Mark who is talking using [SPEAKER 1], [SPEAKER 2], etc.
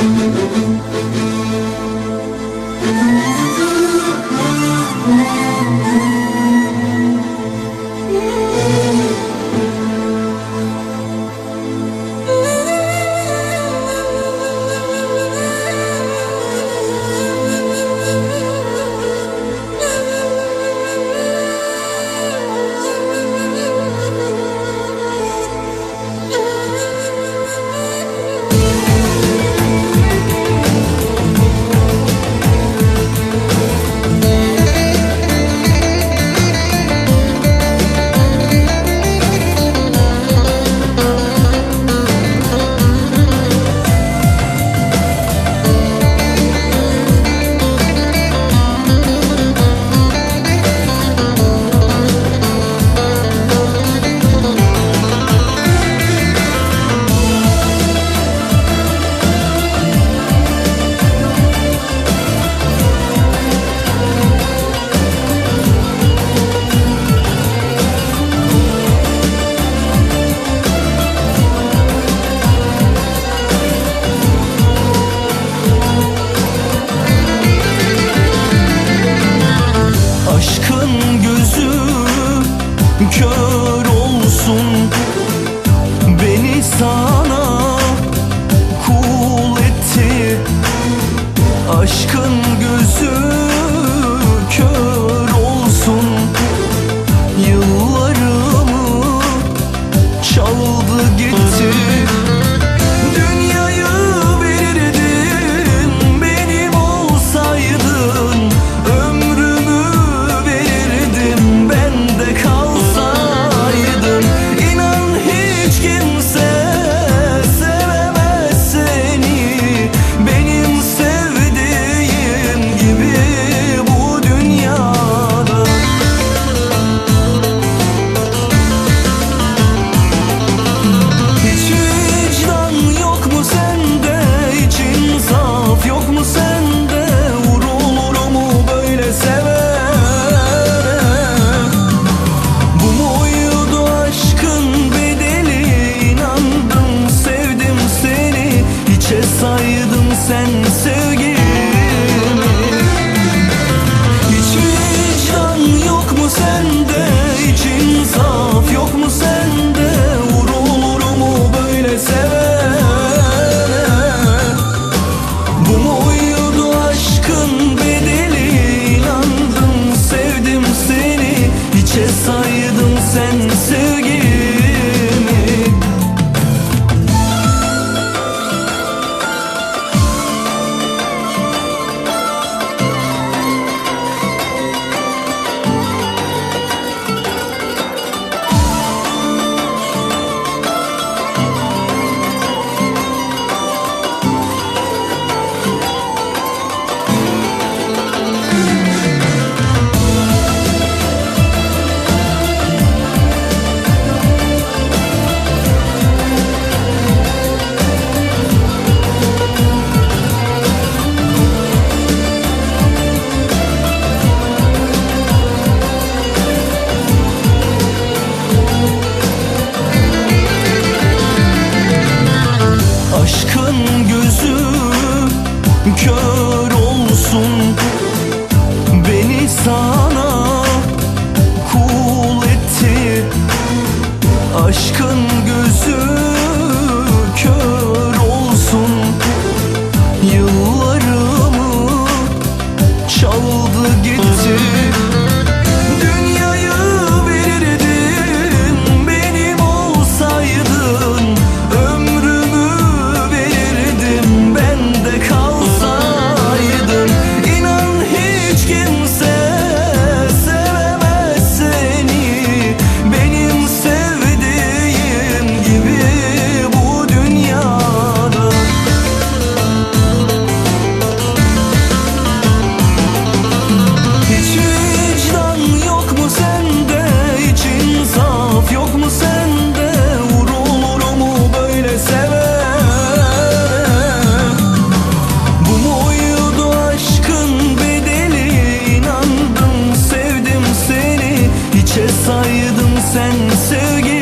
[SPEAKER 1] Aşkın kör olsun Beni sana kul etti. Aşkın gözü kör olsun song. sen sevgi